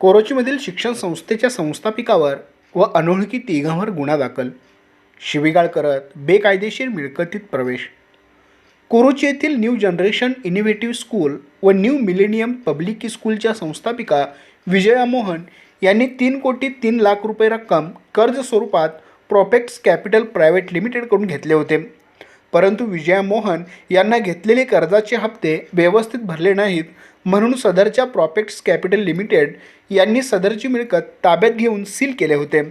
कोरोचीमधील शिक्षण संस्थेच्या संस्थापिकावर व अनोळखी तिघांवर गुन्हा दाखल. शिवीगाळ करत बेकायदेशीर मिळकतीत प्रवेश. कोरोची येथील न्यू जनरेशन इनिव्हेटिव्ह स्कूल व न्यू मिलेनियम पब्लिक स्कूलच्या संस्थापिका विजया मोहन यांनी तीन कोटी तीन लाख रुपये रक्कम कर्ज स्वरूपात प्रॉपेक्ट्स कॅपिटल प्रायव्हेट लिमिटेडकडून घेतले होते. परंतु विजया मोहन यांना घेतलेले कर्जाचे हप्ते व्यवस्थित भरले नाहीत. म्हणून सदरच्या प्रॉपेक्ट्स कॅपिटल लिमिटेड यांनी सदरची मिळकत ताब्यात घेऊन सील केले होते.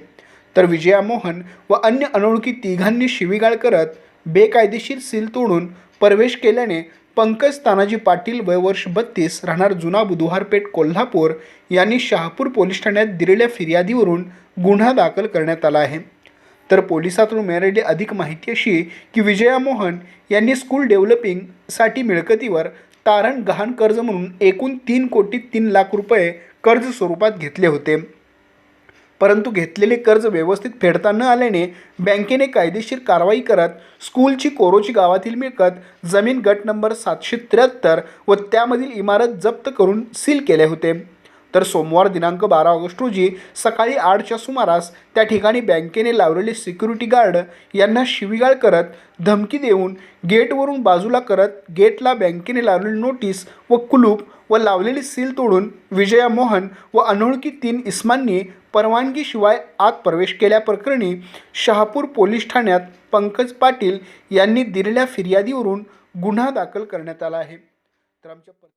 तर विजया मोहन व अन्य अनोळखी तिघांनी शिवीगाळ करत बेकायदेशीर सील तोडून प्रवेश केल्याने पंकज तानाजी पाटील वय वर्ष बत्तीस राहणार जुना बुधवारपेठ कोल्हापूर यांनी शहापूर पोलीस ठाण्यात दिलेल्या फिर्यादीवरून गुन्हा दाखल करण्यात आला आहे. तर पोलिसातून मिळालेली अधिक माहिती अशी की विजया मोहन यांनी स्कूल डेव्हलपिंगसाठी मिळकतीवर तारण गहाण कर्ज म्हणून एकूण तीन कोटी तीन लाख रुपये कर्ज स्वरूपात घेतले होते. परंतु घेतलेले कर्ज व्यवस्थित फेडता न आल्याने बँकेने कायदेशीर कारवाई करत स्कूलची कोरोची गावातील मिळकत जमीन गट नंबर सातशे त्र्याहत्तर व त्यामधील इमारत जप्त करून सील केले होते. तर सोमवार दिनांक बारा ऑगस्ट रोजी सकाळी आठच्या सुमारास त्या ठिकाणी बँकेने लावलेले सिक्युरिटी गार्ड यांना शिवीगाळ करत धमकी देऊन गेटवरून बाजूला करत गेटला बँकेने लावलेली नोटीस व कुलूप व लावलेली सील तोडून विजया मोहन व अनोळखी तीन इस्मांनी परवानगीशिवाय आत प्रवेश केल्याप्रकरणी शहापूर पोलीस ठाण्यात पंकज पाटील यांनी दिलेल्या फिर्यादीवरून गुन्हा दाखल करण्यात आला आहे. तर आमच्या